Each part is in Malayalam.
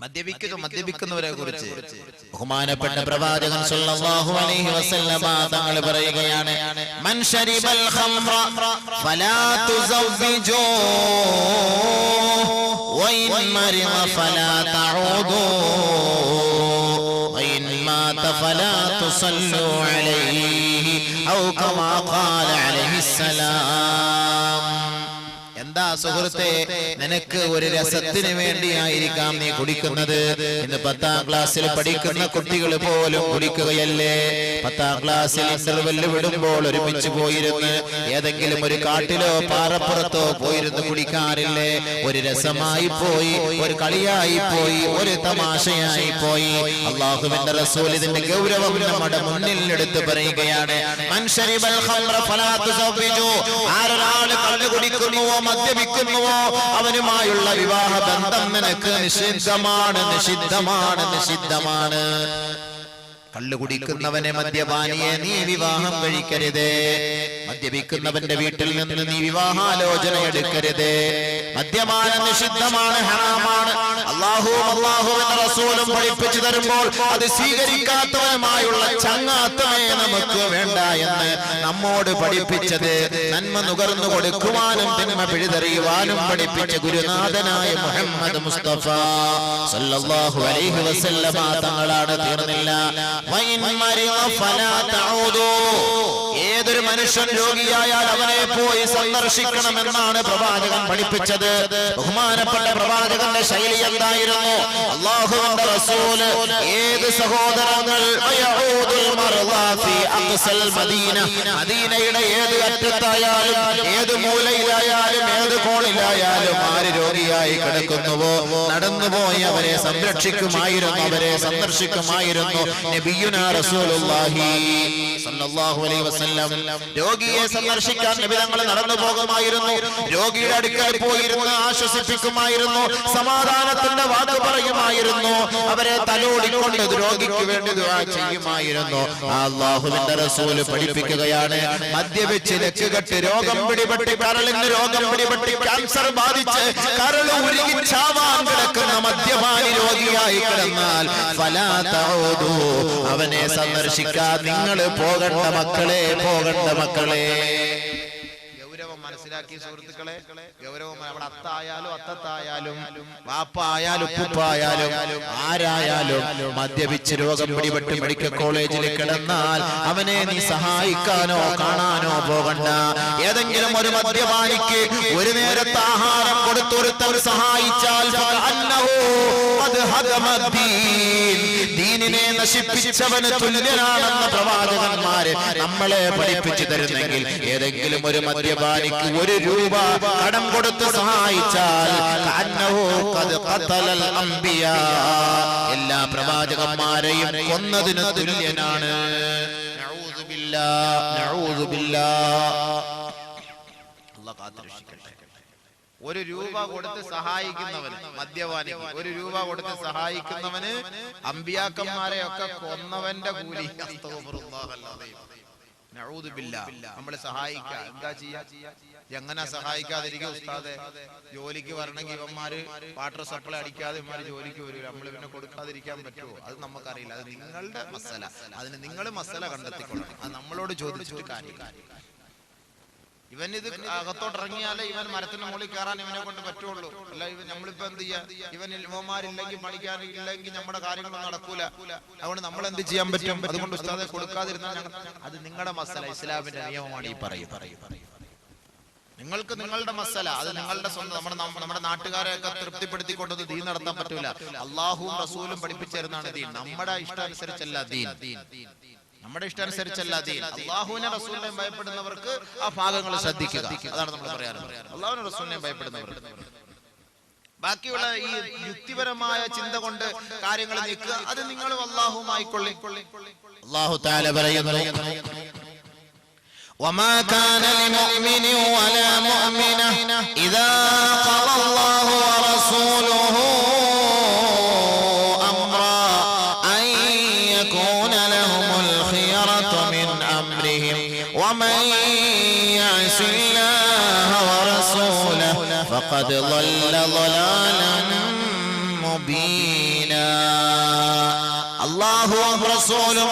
മദ്യപിക്കുന്നു മദ്യപിക്കുന്നവരെ കുറിച്ച്. ബഹുമാനപ്പെട്ട പ്രവാചകൻ സല്ലല്ലാഹു അലൈഹി വസല്ലമ തങ്ങൾ പറയുകയാണ് മൻ ശരിബൽ ഖംറ ഫലാ തുസവ്വിജൂ ഫലാ തഊദൂ വഇൻ മാത ഫലാ തുസല്ലു അലൈഹി ഔ കമാ ഖാല അലൈഹിസ്സലാം എന്താ സുഹൃത്തെ നിനക്ക് ഒരു രസത്തിന് വേണ്ടിയായിരിക്കാം നീ കുടിക്കുന്നത്. ഇന്ന് പത്താം ക്ലാസ്സിൽ പഠിക്കുന്ന കുട്ടികൾ പോലും കുടിക്കുകയല്ലേ? പത്താം ക്ലാസ്സിൽ ഇന്റർവെല്ല് വിടുമ്പോൾ ഒരുമിച്ച് പോയിരുന്ന് ഏതെങ്കിലും ഒരു കാട്ടിലോ പാറപ്പുറത്തോ പോയിരുന്ന് കുടിക്കാറില്ലേ? ഒരു രസമായി പോയി ഒരു കളിയായി പോയി ഒരു തമാശയായി പോയി. അള്ളാഹുവിന്റെ റസൂൽ ഇതിന്റെ ഗൗരവം നമ്മുടെ മുന്നിൽ എടുത്ത് പറയുകയാണ് തുസവ്വിജു. ആരൊരാൾ കള്ളു കുടിക്കുന്നുവോ മദ്യപിക്കുന്നുവോ അവനുമായുള്ള വിവാഹ ബന്ധം നിനക്ക് നിഷിദ്ധമാണ് നിഷിദ്ധമാണ് നിഷിദ്ധമാണ്. കള്ളു കുടിക്കുന്നവനെ മദ്യപാനിയെ നീ വിവാഹം കഴിക്കരുത്. മദ്യപിക്കുന്നവന്റെ വീട്ടിൽ നിന്ന് നീ വിവാഹാലോചന എടുക്കരുത്. മദ്യപാനം നിഷിദ്ധമാണ് ഹറാമാണ്. അള്ളാഹുവും അള്ളാഹുവിന്റെ റസൂലും പഠിപ്പിച്ചു തരുമ്പോൾ അത് സ്വീകരിക്കാത്തവനുമായുള്ള ചങ്ങാത്തമേ നമുക്ക് വേണ്ട എന്ന് നമ്മോട് പഠിപ്പിച്ചത് നന്മ നുകർന്നു കൊടുക്കുവാനും തിന്മ പിഴുതെറിയുവാനും പഠിപ്പിച്ച ഗുരുനാഥനായ മുഹമ്മദ് മുസ്തഫ സല്ലല്ലാഹു അലൈഹി വസല്ലമ തങ്ങളാണ് തീർന്നില്ല. വൈൻ മരിള ഫലാ തഊദൂ ഏതൊരു മനുഷ്യൻ രോഗിയായാൽ അവനെ പോയി സന്ദർശിക്കണമെന്നാണ് പ്രവാചകൻ പഠിപ്പിച്ചത്. ബഹുമാനപ്പെട്ട പ്രവാചകന്റെ ശൈലി എന്തായിരുന്നു? അള്ളാഹുവിന്റെ റസൂൽ ഏത് സഹോദരങ്ങൾ? മദീനയുടെ ഏത് അറ്റത്തായാലും ഏത് മൂലയിലായാലും ഏത് കോണിലായാലും ആര് രോഗിയായി കിടക്കുന്നുവോ? നടന്നുപോയി അവരെ സംരക്ഷിക്കുമായിരുന്നു അവരെ സന്ദർശിക്കുമായിരുന്നു നബിയുനാ റസൂലുള്ളാഹി സല്ലല്ലാഹു അലൈഹി വസല്ലം. രോഗിയെ സന്ദർശിക്കാൻ നിബിധങ്ങൾ നടന്നു പോകുമായിരുന്നു. രോഗിയുടെ അടുക്കൽ പോയിരുന്ന് ആശ്വസിപ്പിക്കുമായിരുന്നു. സമാധാനത്തിന്റെ വാക്ക് പറയുമായിരുന്നു. അവരെ തലോടിക്കൊണ്ട് രോഗിക്ക് വേണ്ടി ചെയ്യുമായിരുന്നു. അള്ളാഹുവിന്റെ റസൂൽ പഠിപ്പിക്കുകയാണ്. മദ്യപിച്ച് ലക്കുകെട്ട് രോഗം പിടിപെട്ടി കരളിന് രോഗം പിടിപെട്ടി ക്യാൻസർ ബാധിച്ച് കരൾ ഉരുകി ചാവാൻ കിടക്കുന്ന മദ്യപാനി രോഗിയായി കിടന്നാൽ. അവനെ സന്ദർശിക്കാൻ നിങ്ങൾ പോകണ്ട മക്കളെ പോകണ്ട മക്കളെ. ഗൗരവം മനസ്സിലാക്കി സുഹൃത്തുക്കളെ ഗൗരവം അവിടെ അത്തായാലും അത്തത്തായാലും വാപ്പ ആയാലും ഉപ്പായാലും ആരായാലും മദ്യപിച്ച് രോഗം പിടിപെട്ട് മെഡിക്കൽ കോളേജിൽ കിടന്നാൽ അവനെ നീ സഹായിക്കാനോ കാണാനോ പോകണ്ട. ഏതെങ്കിലും ഒരു മദ്യപാനിക്ക് ഒരു നേരത്തെ ആഹാരം കൊടുത്തൊരുത്തവർ സഹായിച്ചാൽ ഖദ് ഹദമദ്ദീൻ. ദീനിനെ നശിപ്പിച്ചവന് തുല്യനാണെന്ന പ്രവാചകന്മാര് നമ്മളെ പഠിപ്പിച്ചു തരുന്നെങ്കിൽ ഏതെങ്കിലും ഒരു മദ്യപാനിക്ക് ഒരു രൂപ കടം കൊടുത്ത് സഹായിച്ചാൽ. എല്ലാ പ്രവാചകന്മാരെയും കൊന്നതിന് തുല്യനാണ്. അല്ലാഹ് കാത്തുരക്ഷിക്കട്ടെ. ഒരു രൂപ കൊടുത്ത് സഹായിക്കുന്നവന് മദ്യപാനിക്ക് ഒരു രൂപ കൊടുത്ത് സഹായിക്കുന്നവന് അമ്പിയാക്കന്മാരെ ഒക്കെ കൊന്നവന്റെ കൂലി. നമ്മൾ സഹായിക്കാ. എന്താ ചെയ്യാ? എങ്ങനെ സഹായിക്കാതിരിക്കും ഉസ്താദെ? ജോലിക്ക് വരണമെങ്കിൽ ഇവന്മാര് വാട്ടർ സപ്ലൈ അടിക്കാതെ ഇവന്മാര് ജോലിക്ക് വരില്ല നമ്മൾ ഇവനെ കൊടുക്കാതിരിക്കാൻ പറ്റുമോ? അത് നമുക്കറിയില്ല. അത് നിങ്ങളുടെ മസല. അതിന് നിങ്ങൾ മസല കണ്ടെത്തിക്കൊള്ളണം. അത് നമ്മളോട് ചോദിച്ചിട്ട് കാര്യമില്ല. ഇവൻ ഇത് അകത്തോട്ട് ഇറങ്ങിയാലേ ഇവൻ മരത്തിന് മുകളിൽ കയറാൻ ഇവനെ കൊണ്ട് പറ്റുള്ളൂ. അല്ല ഇവ നമ്മളിപ്പോ എന്ത് ചെയ്യാ? ഇവൻ ഇവന്മാരില്ലെങ്കിൽ പണിക്കാൻ ഇല്ലെങ്കിൽ നമ്മുടെ കാര്യങ്ങളൊന്നും നടക്കൂല. അതുകൊണ്ട് നമ്മൾ എന്ത് ചെയ്യാൻ പറ്റും? അതുകൊണ്ട് ഉസ്താദെ കൊടുക്കാതിരുന്നാൽ അത് നിങ്ങളുടെ മസല ഇസ്ലാമിന്റെ നിയമമാണ് ഈ പറയും നിങ്ങൾക്ക് നിങ്ങളുടെ മസല അത് നിങ്ങളുടെ സ്വന്തം. നമ്മുടെ നമ്മ- നമ്മുടെ നാട്ടുകാരെയൊക്കെ തൃപ്തിപ്പെടുത്തിക്കൊണ്ടത് ദീൻ നടത്താൻ പറ്റൂല. അള്ളാഹുവും റസൂലും പഠിപ്പിച്ചിരുന്നാണ് ദീൻ. നമ്മുടെ ഇഷ്ടാനുസരിച്ചല്ല ദീൻ. നമ്മുടെ ഇഷ്ടാനുസരിച്ചല്ല ദീൻ അള്ളാഹുവിനെ റസൂലിനെ ഭയപ്പെടുന്നവർക്ക് ആ ഭാഗങ്ങൾ ശ്രദ്ധിക്കുക അതാണ് നമ്മൾ പറയാറുള്ളത് അള്ളാഹുവിനെ റസൂലിനെ ഭയപ്പെടുന്നവർക്ക് ബാക്കിയുള്ള ഈ യുക്തിപരമായ ചിന്ത കൊണ്ട് കാര്യങ്ങൾ നീക്കുക അത് നിങ്ങൾ അള്ളാഹുമായിക്കൊള്ളി അല്ലാഹു തആല പറയുന്നു وما كان لمؤمن ولا مؤمنة إذا قضى الله ورسوله فقد ضل ضلالا مبينا അള്ളാഹുവും റസൂലും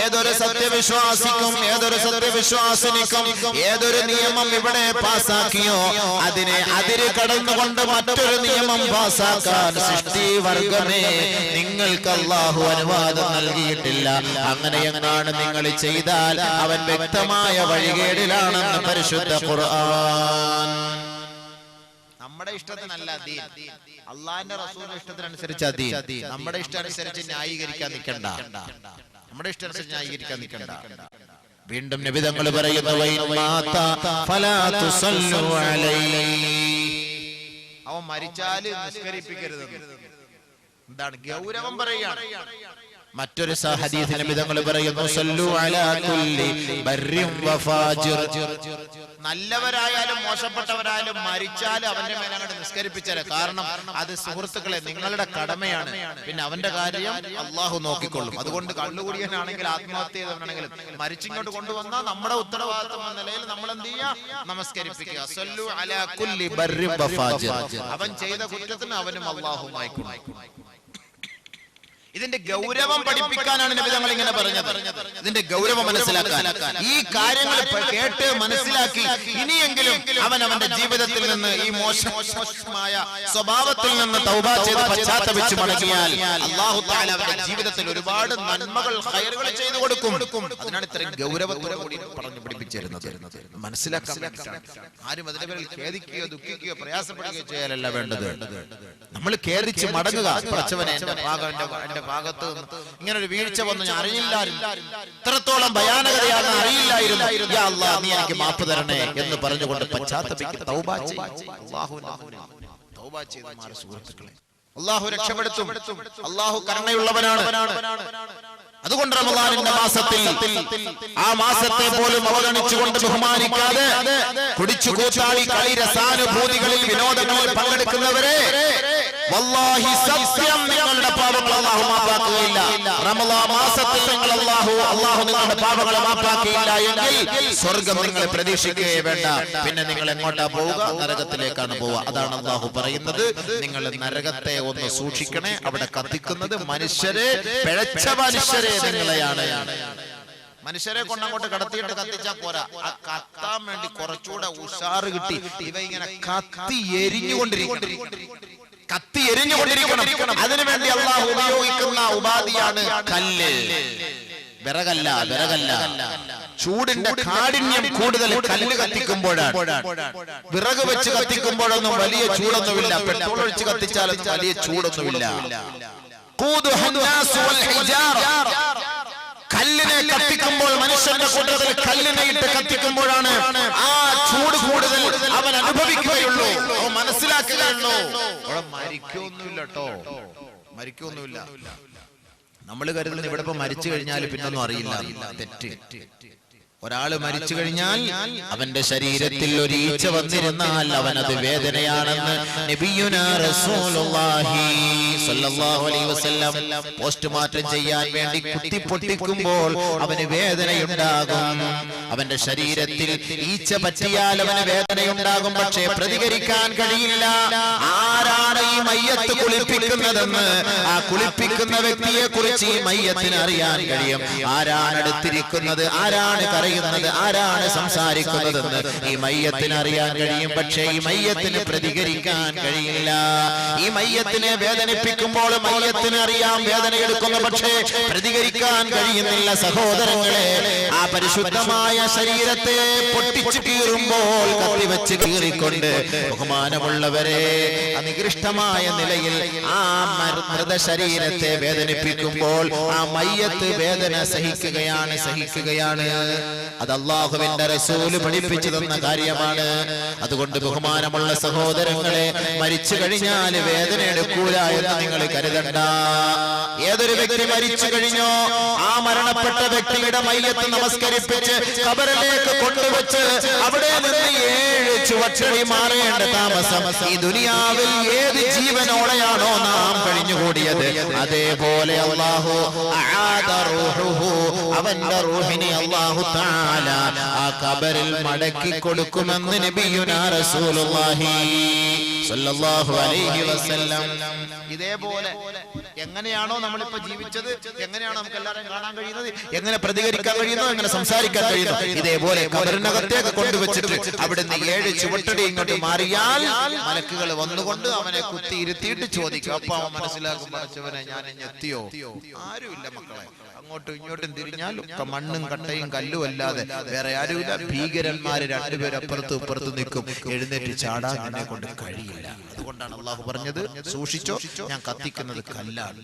ഏതൊരു സത്യവിശ്വാസിക്കും ഏതൊരു സത്യവിശ്വാസിനിക്കും ഏതൊരു നിയമം ഇവിടെ പാസാക്കിയോ അതിനെ അതിര് കടന്നുകൊണ്ട് മറ്റൊരു നിയമം പാസാക്കാൻ സൃഷ്ടി വർഗമേ നിങ്ങൾക്ക് അള്ളാഹു അനുവാദം നൽകിയിട്ടില്ല അങ്ങനെ എങ്ങാണ് നിങ്ങൾ ചെയ്താൽ അവൻ വ്യക്തമായ വഴികേടിലാണെന്ന് പരിശുദ്ധ ഖുർആൻ നമ്മുടെ ഇഷ്ടത്തിനല്ല ദീൻ. അള്ളാഹിന്റെ റസൂലിന്റെ ഇഷ്ടത്തിനനുസരിച്ച് ദീൻ. നമ്മുടെ ഇഷ്ടം അനുസരിച്ച് ന്യായീകരിക്കാൻ നിൽക്കണ്ട. നമ്മുടെ ഇഷ്ടം അനുസരിച്ച് ന്യായീകരിക്കാൻ നിൽക്കണ്ട. വീണ്ടും നിബിതങ്ങൾ പറയുന്നു. അവൻ മരിച്ചാൽ നിസ്കരിപ്പിക്കരുത് എന്താണ് ഗൗരവം പറയുകയാണ്. മറ്റൊരു ഹദീസ് നിബിതങ്ങൾ പറയുന്നു "സല്ലു അലാ കുല്ലി വഫാജിർ." നല്ലവരായാലും മോശപ്പെട്ടവരായാലും മരിച്ചാലും അവന്റെ മേലെ അങ്ങോട്ട് നിസ്കരിപ്പിച്ചാൽ കാരണം അത് സുഹൃത്തുക്കളെ നിങ്ങളുടെ കടമയാണ്. പിന്നെ അവന്റെ കാര്യം അള്ളാഹു നോക്കിക്കൊള്ളും. അതുകൊണ്ട് കള്ളുകുടിയനാണെങ്കിൽ ആത്മഹത്യ ചെയ്തവനാണെങ്കിലും മരിച്ചിങ്ങോട്ട് കൊണ്ടുവന്നാൽ നമ്മുടെ ഉത്തരവാദിത്വം എന്ന നിലയിൽ നമ്മൾ എന്ത് ചെയ്യാ നമസ്കരിപ്പിക്കുക. സല്ലു അലാ കുല്ലി വഫാജിർ. അവൻ ചെയ്ത കുറ്റത്തിന് അവനും അള്ളാഹുമായി ഇതിന്റെ ഗൗരവം പഠിപ്പിക്കാനാണ് നബി തങ്ങൾ ഇങ്ങനെ പറഞ്ഞത്. ഇതിന്റെ ഗൗരവം മനസ്സിലാക്കാൻ. ഈ കാര്യങ്ങൾ കേട്ട് മനസ്സിലാക്കി ഇനിയെങ്കിലും അവൻ അവന്റെ ജീവിതത്തിൽ നിന്ന് ഈ മോശമായ സ്വഭാവത്തിൽ നിന്ന് തൗബ ചെയ്ത് പശ്ചാത്തപിച്ച് മടങ്ങിയാൽ അള്ളാഹു താല അവന്റെ ജീവിതത്തിൽ ഒരുപാട് നന്മകൾ ഹയറുകൾ ചെയ്തു കൊടുക്കും. അതിനാണ് ഇത്രയും ഗൗരവത്തോടെ കൂടി പറഞ്ഞു പഠിപ്പിച്ചിരുന്നത്. മനസ്സിലാക്കാൻ ആരും അതിന്റെ പേരിൽ ഖേദിക്കുകയോ ദുഃഖിക്കുകയോ പ്രയാസപ്പെടുകയോ ചെയ്യാനല്ല വേണ്ടത്. നമ്മൾ ഖേദിച്ച് മടങ്ങുക. പ്രച്ചവനെ എന്റെ ഭാഗം എന്റെ എന്റെ ഭാഗത്ത് ഇങ്ങനെ ഒരു വീഴ്ച വന്നു ഞാൻ അറിയില്ലായിരുന്നു ഇത്രത്തോളം ഭയാനകതയാണ് അറിയില്ലായിരുന്നു. അല്ലാ, നീ എനിക്ക് മാപ്പ് തരണേ എന്ന് പറഞ്ഞുകൊണ്ട് പശ്ചാത്തപിക്ക് സുഹൃത്തുക്കളെ. അള്ളാഹു രക്ഷപ്പെടുത്തും. അള്ളാഹു കരുണയുള്ളവനാണ്. അതുകൊണ്ട് റമദാനിന്റെ മാസത്തിൽ ആ മാസത്തെ പോലും അവഗണിച്ചുകൊണ്ട് ബഹുമാനിക്കാതെ കുടിച്ചു കൂത്താടി കളി രസാനുഭൂതികളിൽ വിനോദങ്ങളിൽ പങ്കെടുക്കുന്നവരെ വല്ലാഹി സത്യം നിങ്ങളുടെ പാപങ്ങൾ അള്ളാഹു മാപ്പാക്കുകയില്ല. റമദാ മാസത്തിൽ നിങ്ങൾ അള്ളാഹു അള്ളാഹു നിങ്ങളുടെ പാപങ്ങളെ മാപ്പാക്കുകയില്ല എങ്കിൽ സ്വർഗം നിങ്ങളെ പ്രതീക്ഷിക്കുകയേ വേണ്ട. പിന്നെ നിങ്ങൾ എങ്ങോട്ടാ പോവുക? നരകത്തിലേക്കാണ് പോവുക. അതാണ് അള്ളാഹു പറയുന്നത്. നിങ്ങൾ നരകത്തെ ഒന്ന് സൂക്ഷിക്കണേ. അവിടെ കത്തിക്കുന്നത് മനുഷ്യരെ പിഴച്ച മനുഷ്യരെ നിങ്ങളെയാണ്. മനുഷ്യരെ കൊണ്ടങ്ങോട്ട് കടത്തിയിട്ട് കത്തിച്ചാ പോരാ. ആ കത്താൻ വേണ്ടി കുറച്ചുകൂടെ ഉഷാറ് കിട്ടി. ഇവ ഇങ്ങനെ കത്തി എരിഞ്ഞുകൊണ്ടിരിക്കണം. കത്തി എരിഞ്ഞുകൊണ്ടിരിക്കണം. അതിനുവേണ്ടി അള്ളാഹു ഉപയോഗിക്കുന്ന ഉപാധിയാണ് കല്ല്. വിറകല്ല വിറകല്ല ചൂടിന്റെ കാഠിന്യം കൂടുതൽ കല്ല് കത്തിക്കുമ്പോഴാണ്. വിറക് വെച്ച് കത്തിക്കുമ്പോഴൊന്നും വലിയ ചൂടൊന്നുമില്ല പെട്രോൾ ഒഴിച്ച് കത്തിച്ചാലും വലിയ ചൂടൊന്നുമില്ല. കല്ലിനെ കത്തിക്കുമ്പോൾ മനുഷ്യന്റെ കൂട്ടത്തിൽ കല്ലിനെ ഇട്ട് കത്തിക്കുമ്പോഴാണ് ആ മനസ്സിലാക്കുകയുള്ളൂ അവിടെ മരിക്കൊന്നുമില്ല കേട്ടോ മരിക്കൊന്നുമില്ല നമ്മൾ കരുതുന്നത് ഇവിടെ ഇപ്പൊ മരിച്ചു കഴിഞ്ഞാൽ പിന്നൊന്നും അറിയില്ല. തെറ്റ്. ഒരാൾ മരിച്ചു കഴിഞ്ഞാൽ അവന്റെ ശരീരത്തിൽ ഒരു ഈച്ച വന്നിരുന്നാൽ അവൻ അത് വേദനയാണെന്ന് പോസ്റ്റ്മോർട്ടം ചെയ്യാൻ വേണ്ടി കുത്തി പൊട്ടിക്കുമ്പോൾ അവന് വേദനയുണ്ടാകും. അവന്റെ ശരീരത്തിൽ ഈച്ച പറ്റിയാൽ അവന് വേദനയുണ്ടാകും. പക്ഷേ പ്രതികരിക്കാൻ കഴിയില്ല. ആരാണ് ഈ മയ്യത്ത് കുളിപ്പിക്കുന്നതെന്ന്? ആ കുളിപ്പിക്കുന്ന വ്യക്തിയെ കുറിച്ച് ഈ മയ്യത്തിന് അറിയാൻ കഴിയും. ആരാണ് എടുത്തിരിക്കുന്നത്? ആരാണ് കരയുന്നത് ആരാണ് സംസാരിക്കുന്നതെന്ന് ഈ മയ്യത്തിന് അറിയാൻ കഴിയും. പക്ഷേ ഈ മയ്യത്തിന് പ്രതികരിക്കാൻ കഴിയില്ല. ഈ മയ്യത്തിനെ വേദനിപ്പിക്കുമ്പോൾ മയ്യത്തിന് അറിയാം വേദന പക്ഷേ പ്രതികരിക്കാൻ കഴിയുന്നില്ല. സഹോദരങ്ങളെ ആ പരിശുദ്ധമായ ശരീരത്തെ പൊട്ടിച്ചു കീറുമ്പോൾ കത്തിവെച്ച് കീറിക്കൊണ്ട് ബഹുമാനമുള്ളവരെ നികൃഷ്ടമായ നിലയിൽ ആ മൃത മൃതശരീരത്തെ വേദനിപ്പിക്കുമ്പോൾ ആ മയ്യത്ത് വേദന സഹിക്കുകയാണ് സഹിക്കുകയാണ്. അത് അള്ളാഹുവിന്റെ റസൂൽ പഠിപ്പിച്ചു തന്ന കാര്യമാണ്. അതുകൊണ്ട് ബഹുമാനമുള്ള സഹോദരങ്ങളെ മരിച്ചു കഴിഞ്ഞാൽ വേദന എടുക്കൂല എന്ന് നിങ്ങൾ കരുതണ്ട. ഏതൊരു വ്യക്തി മരിച്ചു കഴിഞ്ഞോ ആ മരണപ്പെട്ട വ്യക്തിയുടെ മയ്യത്ത് നമസ്കരിപ്പിച്ച് കബറിലേക്ക് കൊണ്ടുവച്ച് അവിടെ നിന്ന് ഏഴ് ചുവച്ചടി മാറേണ്ട താമസം. ഈ ദുനിയാവിൽ ഏത് ജീവനോടെയാണോ നാം കഴിഞ്ഞുകൂടിയത്? അതേപോലെ അള്ളാഹു അവന്റെ റൂഹിനെ അള്ളാഹു താല ആ കബറിൽ മടക്കി കൊടുക്കുമെന്ന് നബിയുനാ റസൂലുള്ളാഹി സല്ലല്ലാഹു അലൈഹി വസല്ലം. ഇതേപോലെ എങ്ങനെയാണോ നമ്മളിപ്പോ ജീവിച്ചത്? എങ്ങനെയാണോ നമുക്ക് എല്ലാവരും കാണാൻ കഴിയുന്നത്? എങ്ങനെ പ്രതികരിക്കാൻ കഴിയുന്നു? എങ്ങനെ സംസാരിക്കാൻ കഴിയുന്നു? ഇതേപോലെ കബറിനകത്തേക്ക് കൊണ്ടുവച്ചിട്ട് അവിടുന്ന് ഏഴ് ചുവട്ടടി ഇങ്ങോട്ട് മാറിയാൽ മലക്കുകൾ വന്നുകൊണ്ട് അവനെ കുത്തി ഇരുത്തിയിട്ട് ചോദിക്കും അപ്പൊ അവൻ മനസ്സിലാക്കും പഠിച്ചവനെ ഞാൻ എത്തിയോ? ആരുമില്ല മക്കളെ. അങ്ങോട്ടും ഇങ്ങോട്ടും തിരിഞ്ഞാൽ ഒക്കെ മണ്ണും കട്ടയും കല്ലും അല്ലാതെ വേറെ ആരുമില്ല. ഭീകരന്മാര് രണ്ടുപേരും അപ്പുറത്തും ഇപ്പുറത്തും നിൽക്കും. എഴുന്നേറ്റ് ചാടാൻ എന്നെ കൊണ്ട് കഴിയില്ല. അതുകൊണ്ടാണ് അള്ളാഹു പറഞ്ഞത്. സൂക്ഷിച്ചോ? ഞാൻ കത്തിക്കുന്നത് കല്ലാണ്.